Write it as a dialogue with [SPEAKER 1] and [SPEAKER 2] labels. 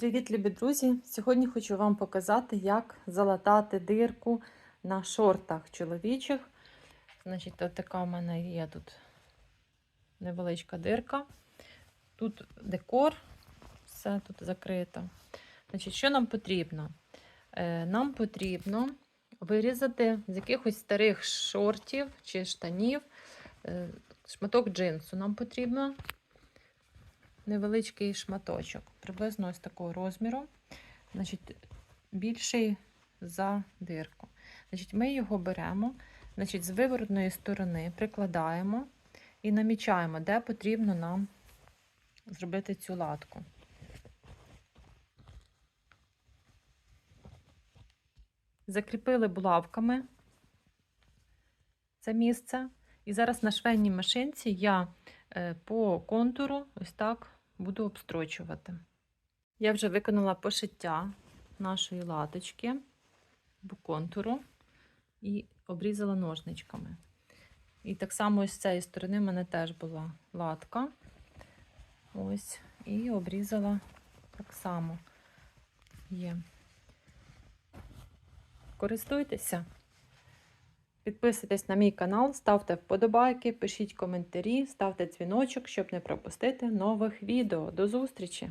[SPEAKER 1] Привіт, любі друзі! Сьогодні хочу вам показати, як залатати дирку на шортах чоловічих. Значить, от така у мене є тут невеличка дирка. Тут декор, все тут закрито. Значить, що нам потрібно? Е, Нам потрібно вирізати з якихось старих шортів чи штанів е, шматок джинсу. Нам потрібно невеличкий шматочок, приблизно ось такого розміру, значить, більший за дирку. Значить, Ми його беремо значить, з виворотної сторони, прикладаємо і намічаємо, де потрібно нам зробити цю латку. Закріпили булавками це місце. І зараз на швейній машинці я е, по контуру ось так буду обстрочувати. Я вже виконала пошиття нашої латочки по контуру і обрізала ножничками. І так само з цієї сторони в мене теж була латка. Ось, і обрізала так само є. Користуйтеся. Підписуйтесь на мій канал, ставте вподобайки, пишіть коментарі, ставте дзвіночок, щоб не пропустити нових відео. До зустрічі!